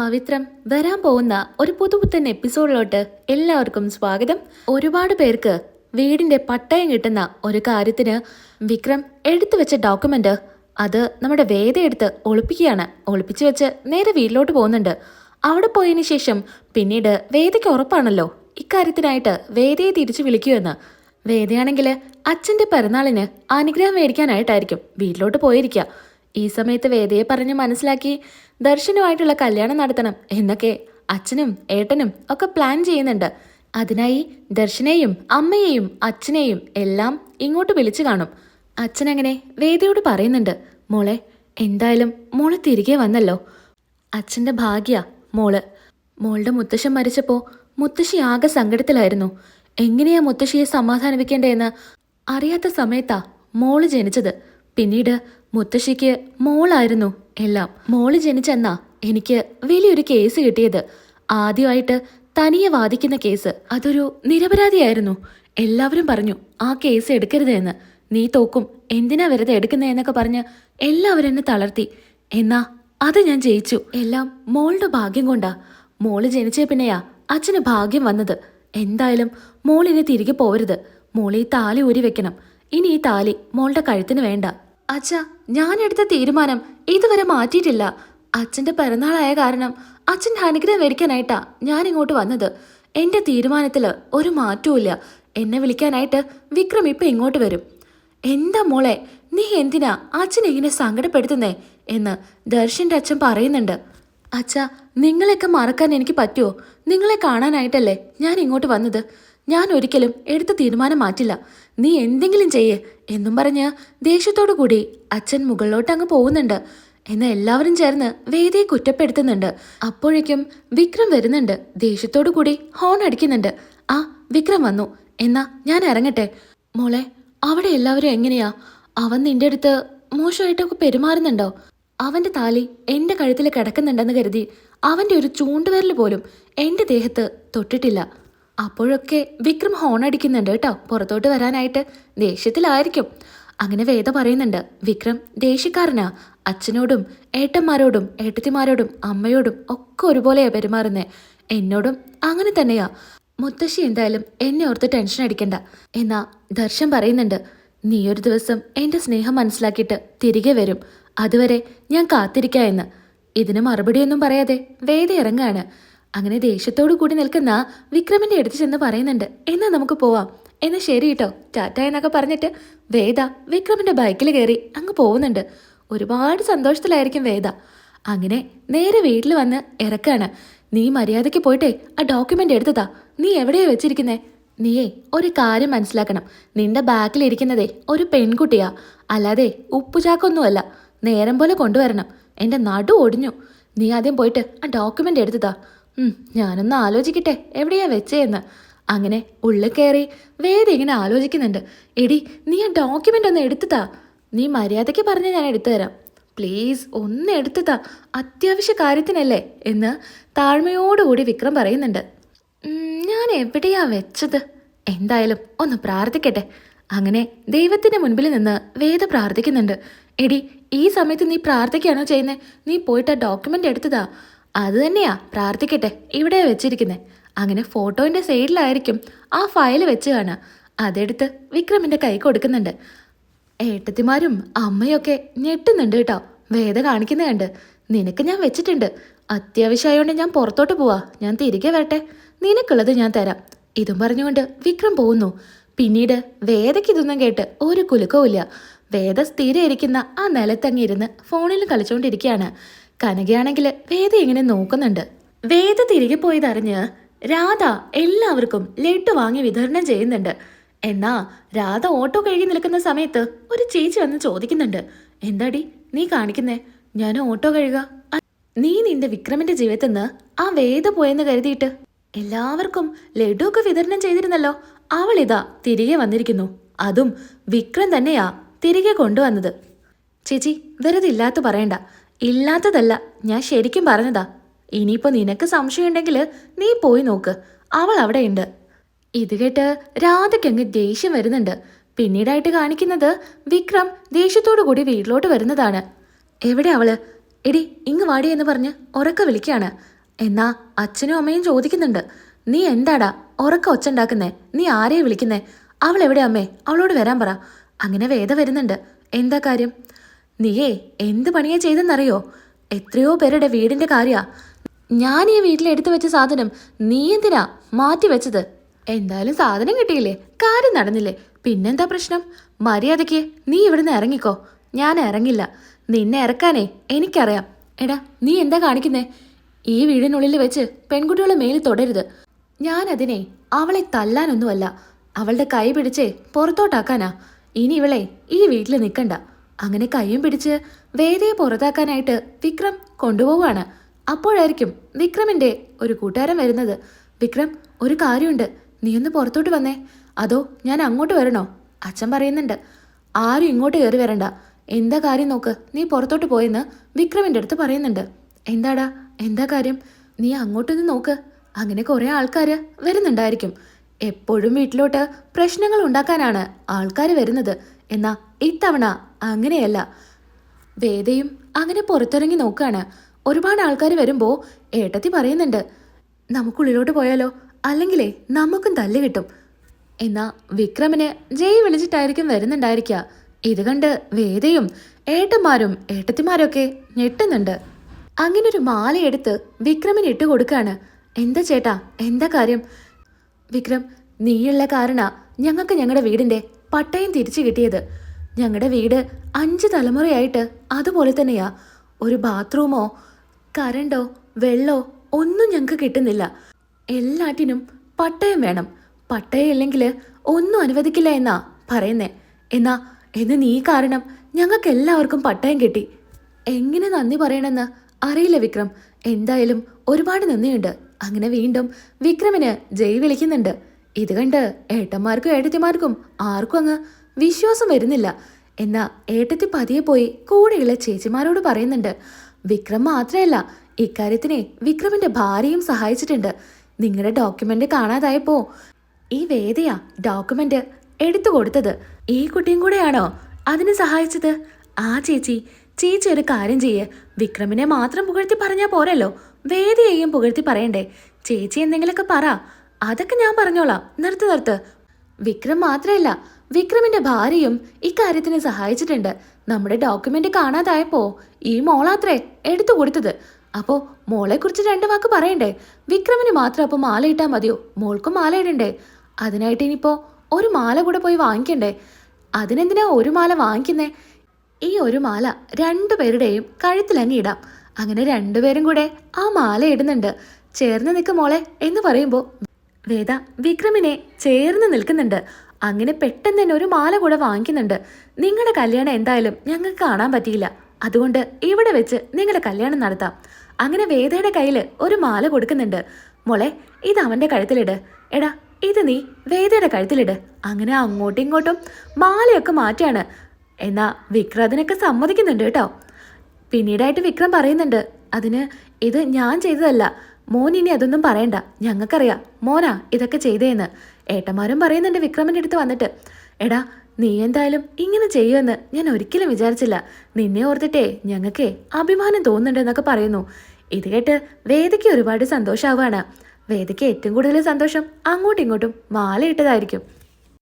പവിത്രം വരാൻ പോകുന്ന ഒരു പുതുപുത്തൻ എപ്പിസോഡിലോട്ട് എല്ലാവർക്കും സ്വാഗതം. ഒരുപാട് പേർക്ക് വീടിന്റെ പട്ടയം കിട്ടുന്ന ഒരു കാര്യത്തിന് വിക്രം എടുത്തു വെച്ച ഡോക്യുമെന്റ് അത് നമ്മുടെ വേദ എടുത്ത് ഒളിപ്പിക്കുകയാണ്. ഒളിപ്പിച്ചു വെച്ച് നേരെ വീട്ടിലോട്ട് പോകുന്നുണ്ട്. അവിടെ പോയതിനു ശേഷം പിന്നീട് വേദയ്ക്ക് ഉറപ്പാണല്ലോ. ഇക്കാര്യത്തിനായിട്ട് വേദയെ തിരിച്ചു വിളിക്കുമെന്ന്. വേദയാണെങ്കിൽ അച്ഛന്റെ പിറന്നാളിന് അനുഗ്രഹം മേടിക്കാനായിട്ടായിരിക്കും വീട്ടിലോട്ട് പോയിരിക്കുക. ഈ സമയത്ത് വേദയെ പറഞ്ഞ് മനസ്സിലാക്കി ദർശനുമായിട്ടുള്ള കല്യാണം നടത്തണം എന്നൊക്കെ അച്ഛനും ഏട്ടനും ഒക്കെ പ്ലാൻ ചെയ്യുന്നുണ്ട്. അതിനായി ദർശനെയും അമ്മയെയും അച്ഛനെയും എല്ലാം ഇങ്ങോട്ട് വിളിച്ചു കാണും. അച്ഛനങ്ങനെ വേദയോട് പറയുന്നുണ്ട് മോളെ എന്തായാലും മോൾ തിരികെ വന്നല്ലോ. അച്ഛന്റെ ഭാഗ്യ മോൾ. മോളുടെ മുത്തശ്ശൻ മരിച്ചപ്പോൾ മുത്തശ്ശി ആകെ സങ്കടത്തിലായിരുന്നു. എങ്ങനെയാ മുത്തശ്ശിയെ സമാധാനിപ്പിക്കേണ്ടതെന്ന് അറിയാത്ത സമയത്താ മോൾ ജനിച്ചത്. പിന്നീട് മുത്തശ്ശിക്ക് മോളായിരുന്നു എല്ലാം. മോൾ ജനിച്ചെന്നാ എനിക്ക് വലിയൊരു കേസ് കിട്ടിയത്. ആദ്യമായിട്ട് തനിയെ വാദിക്കുന്ന കേസ്. അതൊരു നിരപരാധിയായിരുന്നു. എല്ലാവരും പറഞ്ഞു ആ കേസ് എടുക്കരുത് എന്ന്. നീ തോക്കും. എന്തിനാ വെറുതെ എടുക്കുന്നതെന്നൊക്കെ പറഞ്ഞ് എല്ലാവരും എന്നെ തളർത്തി. എന്നാ അത് ഞാൻ ജയിച്ചു. എല്ലാം മോളുടെ ഭാഗ്യം കൊണ്ടാ. മോൾ ജനിച്ചേ പിന്നെയാ അച്ഛന് ഭാഗ്യം വന്നത്. എന്തായാലും മോളിനെ തിരികെ പോവരുത്. മോളീ താലി ഊരി വെക്കണം ഇനി ഈ താലി മോളുടെ കഴുത്തിന് വേണ്ട. അച്ഛ ഞാൻ എടുത്ത തീരുമാനം ഇതുവരെ മാറ്റിയിട്ടില്ല. അച്ഛന്റെ പിറന്നാളായ കാരണം അച്ഛന്റെ അനുഗ്രഹം മേടിക്കാനായിട്ടാ ഞാൻ ഇങ്ങോട്ട് വന്നത്. എന്റെ തീരുമാനത്തിൽ ഒരു മാറ്റവും എന്നെ വിളിക്കാനായിട്ട് വിക്രം ഇപ്പൊ ഇങ്ങോട്ട് വരും. എന്താ മോളെ നീ എന്തിനാ അച്ഛനെ ഇങ്ങനെ സങ്കടപ്പെടുത്തുന്നേ എന്ന് ദർശന്റെ അച്ഛൻ പറയുന്നുണ്ട്. അച്ഛ നിങ്ങളെയൊക്കെ മറക്കാൻ എനിക്ക് പറ്റുമോ നിങ്ങളെ കാണാനായിട്ടല്ലേ ഞാൻ ഇങ്ങോട്ട് വന്നത്? ഞാൻ ഒരിക്കലും എടുത്ത തീരുമാനം മാറ്റില്ല. നീ എന്തെങ്കിലും ചെയ്യേ എന്നും പറഞ്ഞ് ദേഷ്യത്തോടു കൂടി അച്ഛൻ മുകളിലോട്ട് അങ്ങ് പോകുന്നുണ്ട്. എന്ന് എല്ലാവരും ചേർന്ന് വേദിയെ കുറ്റപ്പെടുത്തുന്നുണ്ട്. അപ്പോഴേക്കും വിക്രം വരുന്നുണ്ട്. ദേഷ്യത്തോടു കൂടി ഹോൺ അടിക്കുന്നുണ്ട്. ആ വിക്രം വന്നു. എന്നാ ഞാൻ ഇറങ്ങട്ടെ. മോളെ അവിടെ എല്ലാവരും എങ്ങനെയാ? അവൻ നിന്റെ അടുത്ത് മോശമായിട്ടൊക്കെ പെരുമാറുന്നുണ്ടോ? അവന്റെ താലി എന്റെ കഴുത്തിൽ കിടക്കുന്നുണ്ടെന്ന് കരുതി അവന്റെ ഒരു ചൂണ്ടുവിരൽ പോലും എന്റെ ദേഹത്ത് തൊട്ടിട്ടില്ല. അപ്പോഴൊക്കെ വിക്രം ഹോൺ അടിക്കുന്നുണ്ട് കേട്ടോ. പുറത്തോട്ട് വരാനായിട്ട്. ദേഷ്യത്തിലായിരിക്കും. അങ്ങനെ വേദ പറയുന്നുണ്ട് വിക്രം ദേഷ്യക്കാരനാ. അച്ഛനോടും ഏട്ടന്മാരോടും ഏട്ടത്തിമാരോടും അമ്മയോടും ഒക്കെ ഒരുപോലെയാ പെരുമാറുന്നേ. എന്നോടും അങ്ങനെ തന്നെയാ. മുത്തശ്ശി എന്തായാലും എന്നെ ഓർത്ത് ടെൻഷൻ അടിക്കണ്ട. എന്നാ ദർശൻ പറയുന്നുണ്ട് നീ ഒരു ദിവസം എന്റെ സ്നേഹം മനസ്സിലാക്കിയിട്ട് തിരികെ വരും. അതുവരെ ഞാൻ കാത്തിരിക്കാ എന്ന്. ഇതിന് മറുപടിയൊന്നും പറയാതെ വേദ ഇറങ്ങാണ്. അങ്ങനെ ദേഷ്യത്തോടു കൂടി നിൽക്കുന്ന വിക്രമിന്റെ അടുത്ത് ചെന്ന് പറയുന്നുണ്ട് എന്നാ നമുക്ക് പോവാം. എന്നാ ശരി കേട്ടോ ടാറ്റ എന്നൊക്കെ പറഞ്ഞിട്ട് വേദ വിക്രമിന്റെ ബൈക്കിൽ കയറി അങ്ങ് പോകുന്നുണ്ട്. ഒരുപാട് സന്തോഷത്തിലായിരിക്കും വേദ. അങ്ങനെ നേരെ വീട്ടിൽ വന്ന് ഇറക്കാണ്. നീ മര്യാദയ്ക്ക് പോയിട്ടേ ആ ഡോക്യുമെന്റ് എടുത്തതാ. നീ എവിടെയാ വെച്ചിരിക്കുന്നേ? നീയേ ഒരു കാര്യം മനസ്സിലാക്കണം. നിന്റെ ബാക്കിൽ ബാക്കിലിരിക്കുന്നതേ ഒരു പെൺകുട്ടിയാ. അല്ലാതെ ഉപ്പുചാക്കൊന്നുമല്ല. നേരം പോലെ കൊണ്ടുവരണം. എന്റെ നടു ഒടിഞ്ഞു. നീ ആദ്യം പോയിട്ട് ആ ഡോക്യുമെന്റ് എടുത്തതാ. ഞാനൊന്ന് ആലോചിക്കട്ടെ. എവിടെയാ വെച്ചേന്ന്? അങ്ങനെ ഉള്ളിൽ കയറി വേറെ ഇങ്ങനെ ആലോചിക്കുന്നുണ്ട്. എടി നീ ആ ഡോക്യുമെന്റ് ഒന്ന് എടുത്തുതാ. നീ മര്യാദയ്ക്ക് പറഞ്ഞ് ഞാൻ എടുത്തു തരാം പ്ലീസ് ഒന്ന് എടുത്തുതാ. അത്യാവശ്യ കാര്യത്തിനല്ലേ എന്ന് താഴ്മയോടുകൂടി വിക്രം പറയുന്നുണ്ട്. ഞാൻ എവിടെയാ വെച്ചത്? എന്തായാലും ഒന്ന് പ്രാർത്ഥിക്കട്ടെ. അങ്ങനെ ദൈവത്തിന്റെ മുൻപിൽ നിന്ന് വേദ പ്രാർത്ഥിക്കുന്നുണ്ട്. എടി ഈ സമയത്ത് നീ പ്രാർത്ഥിക്കുകയാണോ ചെയ്യുന്നത് നീ പോയിട്ട് ആ ഡോക്യുമെന്റ് എടുത്തതാ. അത് തന്നെയാ പ്രാർത്ഥിക്കട്ടെ. ഇവിടെ വെച്ചിരിക്കുന്നത് അങ്ങനെ ഫോട്ടോന്റെ സൈഡിലായിരിക്കും ആ ഫയൽ വെച്ച് കാണുക. അതെടുത്ത് വിക്രമിന്റെ കൈ കൊടുക്കുന്നുണ്ട്. ഏട്ടത്തിമാരും അമ്മയൊക്കെ ഞെട്ടുന്നുണ്ട് കേട്ടോ. വേദ കാണിക്കുന്ന കണ്ട്. നിനക്ക് ഞാൻ വെച്ചിട്ടുണ്ട്. അത്യാവശ്യമായോണ്ട് ഞാൻ പുറത്തോട്ട് പോവാ. ഞാൻ തിരികെ വരട്ടെ. നിനക്കുള്ളത് ഞാൻ തരാം. ഇതും പറഞ്ഞുകൊണ്ട് വിക്രം പോകുന്നു. പിന്നീട് വേദയ്ക്ക് ഇതൊന്നും കേട്ട് ഒരു കുലുക്കവും ഇല്ല വേദ സ്ഥിരം ഇരിക്കുന്ന ആ നിലത്തങ്ങിരുന്ന് ഫോണിൽ കളിച്ചുകൊണ്ടിരിക്കുകയാണ്. കനകയാണെങ്കിൽ വേദ ഇങ്ങനെ നോക്കുന്നുണ്ട്. വേദ തിരികെ പോയതറിഞ്ഞ് രാധ എല്ലാവർക്കും ലഡ്ഡു വാങ്ങി വിതരണം ചെയ്യുന്നുണ്ട്. എന്നാ രാധ ഓട്ടോ കഴുകി നിൽക്കുന്ന സമയത്ത് ഒരു ചേച്ചി വന്ന് ചോദിക്കുന്നുണ്ട്. എന്താടി നീ കാണിക്കുന്നേ? ഞാൻ ഓട്ടോ കഴുക. നീ നിന്റെ വിക്രമിന്റെ ജീവിതത്തിൽ നിന്ന് ആ വേദ പോയെന്ന് കരുതിയിട്ട് എല്ലാവർക്കും ലഡു ഒക്കെ വിതരണം ചെയ്തിരുന്നല്ലോ. അവൾ ഇതാ തിരികെ വന്നിരിക്കുന്നു. അതും വിക്രം തന്നെയാ തിരികെ കൊണ്ടുവന്നത്. ചേച്ചി വെറുതെ ഇല്ലാത്ത പറയണ്ട. ഇല്ലാത്തതല്ല ഞാൻ ശരിക്കും പറഞ്ഞതാ. ഇനിയിപ്പോ നിനക്ക് സംശയമുണ്ടെങ്കിൽ നീ പോയി നോക്ക്. അവൾ അവിടെ ഉണ്ട് ഇത് കേട്ട് രാധയ്ക്കങ്ങ് ദേഷ്യം വരുന്നുണ്ട്. പിന്നീടായിട്ട് കാണിക്കുന്നത് വിക്രം ദേഷ്യത്തോടു കൂടി വീട്ടിലോട്ട് വരുന്നതാണ്. എവിടെ അവൾ? എടി ഇങ്ങ് വാടി എന്ന് പറഞ്ഞ് ഉറക്ക വിളിക്കാണ് എന്നാ അച്ഛനും അമ്മയും ചോദിക്കുന്നുണ്ട്. നീ എന്താടാ ഉറക്ക ഒച്ചുണ്ടാക്കുന്നേ? നീ ആരെയാ വിളിക്കുന്നേ? അവൾ എവിടെ അമ്മേ? അവളോട് വരാൻ പറ. അങ്ങനെ വേദ വരുന്നുണ്ട്. എന്താ കാര്യം? നീയേ എന്ത് പണിയാ ചെയ്തെന്നറിയോ? എത്രയോ പേരുടെ വീടിന്റെ കാര്യാ. ഞാൻ ഈ വീട്ടിൽ എടുത്തു വെച്ച സാധനം നീ എന്തിനാ മാറ്റി വെച്ചത്? എന്തായാലും സാധനം കിട്ടിയില്ലേ? കാര്യം നടന്നില്ലേ? പിന്നെന്താ പ്രശ്നം? മര്യാദയ്ക്ക് നീ ഇവിടുന്ന് ഇറങ്ങിക്കോ. ഞാൻ ഇറങ്ങില്ല. നിന്നെ ഇറക്കാനേ എനിക്കറിയാം. എടാ നീ എന്താ കാണിക്കുന്നേ? ഈ വീടിനുള്ളിൽ വെച്ച് പെൺകുട്ടികളെ മേലിൽ തൊടരുത്. ഞാൻ അതിനെ അവളെ തല്ലാനൊന്നുമല്ല. അവളുടെ കൈ പിടിച്ചേ പുറത്തോട്ടാക്കാനാ. ഇനി ഇവളെ ഈ വീട്ടിൽ നിൽക്കണ്ട. അങ്ങനെ കൈയും പിടിച്ച് വേദയെ പുറത്താക്കാനായിട്ട് വിക്രം കൊണ്ടുപോവാണ് അപ്പോഴായിരിക്കും വിക്രമിന്റെ ഒരു കൂട്ടുകാരൻ വരുന്നത്. വിക്രം ഒരു കാര്യമുണ്ട്. നീ ഒന്ന് പുറത്തോട്ട് വന്നേ. അതോ ഞാൻ അങ്ങോട്ട് വരണോ? അച്ഛൻ പറയുന്നുണ്ട്. ആരും ഇങ്ങോട്ട് കയറി വരണ്ട. എന്താ കാര്യം നോക്ക്. നീ പുറത്തോട്ട് പോയെന്ന് വിക്രമിന്റെ അടുത്ത് പറയുന്നുണ്ട്. എന്താടാ? എന്താ കാര്യം? നീ അങ്ങോട്ടൊന്ന് നോക്ക്. അങ്ങനെ കുറെ ആൾക്കാർ വരുന്നുണ്ടായിരിക്കും. എപ്പോഴും വീട്ടിലോട്ട് പ്രശ്നങ്ങൾ ഉണ്ടാക്കാനാണ് ആൾക്കാർ വരുന്നത്. എന്നാ ഇത്തവണ അങ്ങനെയല്ല. വേദയും അങ്ങനെ പുറത്തിറങ്ങി നോക്കാണ്. ഒരുപാട് ആൾക്കാർ വരുമ്പോൾ ഏട്ടത്തി പറയുന്നുണ്ട് നമുക്കുള്ളിലോട്ട് പോയാലോ? അല്ലെങ്കിലേ നമുക്കും തല്ല് കിട്ടും. എന്നാ വിക്രമിനെ ജയ് വിളിച്ചിട്ടായിരിക്കും വരുന്നുണ്ടായിരിക്ക. ഇത് കണ്ട് വേദയും ഏട്ടന്മാരും ഏട്ടത്തിമാരൊക്കെ ഞെട്ടുന്നുണ്ട്. അങ്ങനെ ഒരു മാലയെടുത്ത് വിക്രമിന് ഇട്ട് കൊടുക്കാണ്. എന്താ ചേട്ടാ? എന്താ കാര്യം? വിക്രം നീയുള്ള കാരണ ഞങ്ങൾക്ക് ഞങ്ങളുടെ വീടിന്റെ പട്ടയം തിരിച്ചു കിട്ടിയത്. ഞങ്ങളുടെ വീട് അഞ്ച് തലമുറയായിട്ട് അതുപോലെ തന്നെയാ. ഒരു ബാത്റൂമോ കരണ്ടോ വെള്ളോ ഒന്നും ഞങ്ങൾക്ക് കിട്ടുന്നില്ല. എല്ലാറ്റിനും പട്ടയം വേണം. പട്ടയം ഇല്ലെങ്കിൽ ഒന്നും അനുവദിക്കില്ല എന്നാ പറയുന്നേ. എന്നാ എന്ന് നീ കാരണം ഞങ്ങൾക്ക് എല്ലാവർക്കും പട്ടയം കിട്ടി. എങ്ങനെ നന്ദി പറയണമെന്ന് അറിയില്ല വിക്രം. എന്തായാലും ഒരുപാട് നന്ദിയുണ്ട്. അങ്ങനെ വീണ്ടും വിക്രമിന് ജയ് വിളിക്കുന്നുണ്ട്. ഇത് കണ്ട് ഏട്ടന്മാർക്കും ഏട്ടത്തിമാർക്കും ആർക്കും അങ്ങ് വിശ്വാസം വരുന്നില്ല. എന്നാ ഏട്ടത്തി പതിയെ പോയി കൂടെയുള്ള ചേച്ചിമാരോട് പറയുന്നുണ്ട്. വിക്രം മാത്രമല്ല ഇക്കാര്യത്തിനെ വിക്രമിന്റെ ഭാര്യയും സഹായിച്ചിട്ടുണ്ട്. നിങ്ങളുടെ ഡോക്യുമെന്റ് കാണാതായപ്പോ ഈ വേദയാ ഡോക്യുമെന്റ് എടുത്തു കൊടുത്തത്. ഈ കുട്ടിയും കൂടെയാണോ അതിന് സഹായിച്ചത്? ആ ചേച്ചി ചേച്ചി ഒരു കാര്യം ചെയ്യേ. വിക്രമിനെ മാത്രം പുകഴ്ത്തി പറഞ്ഞാ പോരല്ലോ. വേദിയെയും പുകഴ്ത്തി പറയണ്ടേ. ചേച്ചി എന്തെങ്കിലുമൊക്കെ പറ. അതൊക്കെ ഞാൻ പറഞ്ഞോളാം. നിർത്ത് നിർത്ത്. വിക്രം മാത്രമല്ല വിക്രമിന്റെ ഭാര്യയും ഇക്കാര്യത്തിന് സഹായിച്ചിട്ടുണ്ട്. നമ്മുടെ ഡോക്യുമെന്റ് കാണാതായപ്പോ ഈ മോളാത്രേ എടുത്തു കൊടുത്തത്. അപ്പോ മോളെ കുറിച്ച് രണ്ട് വാക്ക് പറയണ്ടേ? വിക്രമിന് മാത്രം അപ്പൊ മാല ഇട്ടാ മതിയോ? മോൾക്കും മാല ഇടണ്ടേ? അതിനായിട്ട് ഇനിയിപ്പോ ഒരു മാല കൂടെ പോയി വാങ്ങിക്കണ്ടേ? അതിനെന്തിനാ ഒരു മാല വാങ്ങിക്കുന്നേ? ഈ ഒരു മാല രണ്ടുപേരുടെയും കഴുത്തിലങ്ങി ഇടാം. അങ്ങനെ രണ്ടുപേരും കൂടെ ആ മാല ഇടുന്നുണ്ട്. ചേർന്ന് നിൽക്ക് മോളെ എന്ന് പറയുമ്പോൾ വേദ വിക്രമിനെ ചേർന്ന് നിൽക്കുന്നുണ്ട്. അങ്ങനെ പെട്ടെന്ന് തന്നെ ഒരു മാല കൂടെ വാങ്ങിക്കുന്നുണ്ട്. നിങ്ങളുടെ കല്യാണം എന്തായാലും ഞങ്ങൾക്ക് കാണാൻ പറ്റിയില്ല. അതുകൊണ്ട് ഇവിടെ വെച്ച് നിങ്ങളുടെ കല്യാണം നടത്താം. അങ്ങനെ വേദയുടെ കയ്യിൽ ഒരു മാല കൊടുക്കുന്നുണ്ട്. മോളെ ഇത് അവന്റെ കഴുത്തിലിട്. എടാ ഇത് നീ വേദയുടെ കഴുത്തിലിട്. അങ്ങനെ അങ്ങോട്ടും ഇങ്ങോട്ടും മാലയൊക്കെ മാറ്റാണ് എന്നാ വിക്രം അതിനൊക്കെ സമ്മതിക്കുന്നുണ്ട് കേട്ടോ. പിന്നീടായിട്ട് വിക്രം പറയുന്നുണ്ട് അതിന് ഇത് ഞാൻ ചെയ്തതല്ല. മോൻ ഇനി അതൊന്നും പറയണ്ട. ഞങ്ങൾക്കറിയാം. മോനാ ഇതൊക്കെ ചെയ്തേന്ന്. ഏട്ടന്മാരും പറയുന്നുണ്ട് വിക്രമിന്റെ അടുത്ത് വന്നിട്ട്. എടാ നീ എന്തായാലും ഇങ്ങനെ ചെയ്യുമെന്ന് ഞാൻ ഒരിക്കലും വിചാരിച്ചില്ല. നിന്നെ ഓർത്തിട്ടേ ഞങ്ങൾക്കേ അഭിമാനം തോന്നുന്നുണ്ടെന്നൊക്കെ പറയുന്നു. ഇത് കേട്ട് വേദയ്ക്ക് ഒരുപാട് സന്തോഷമാവാണ് വേദയ്ക്ക് ഏറ്റവും കൂടുതൽ സന്തോഷം അങ്ങോട്ടും ഇങ്ങോട്ടും മാലയിട്ടതായിരിക്കും.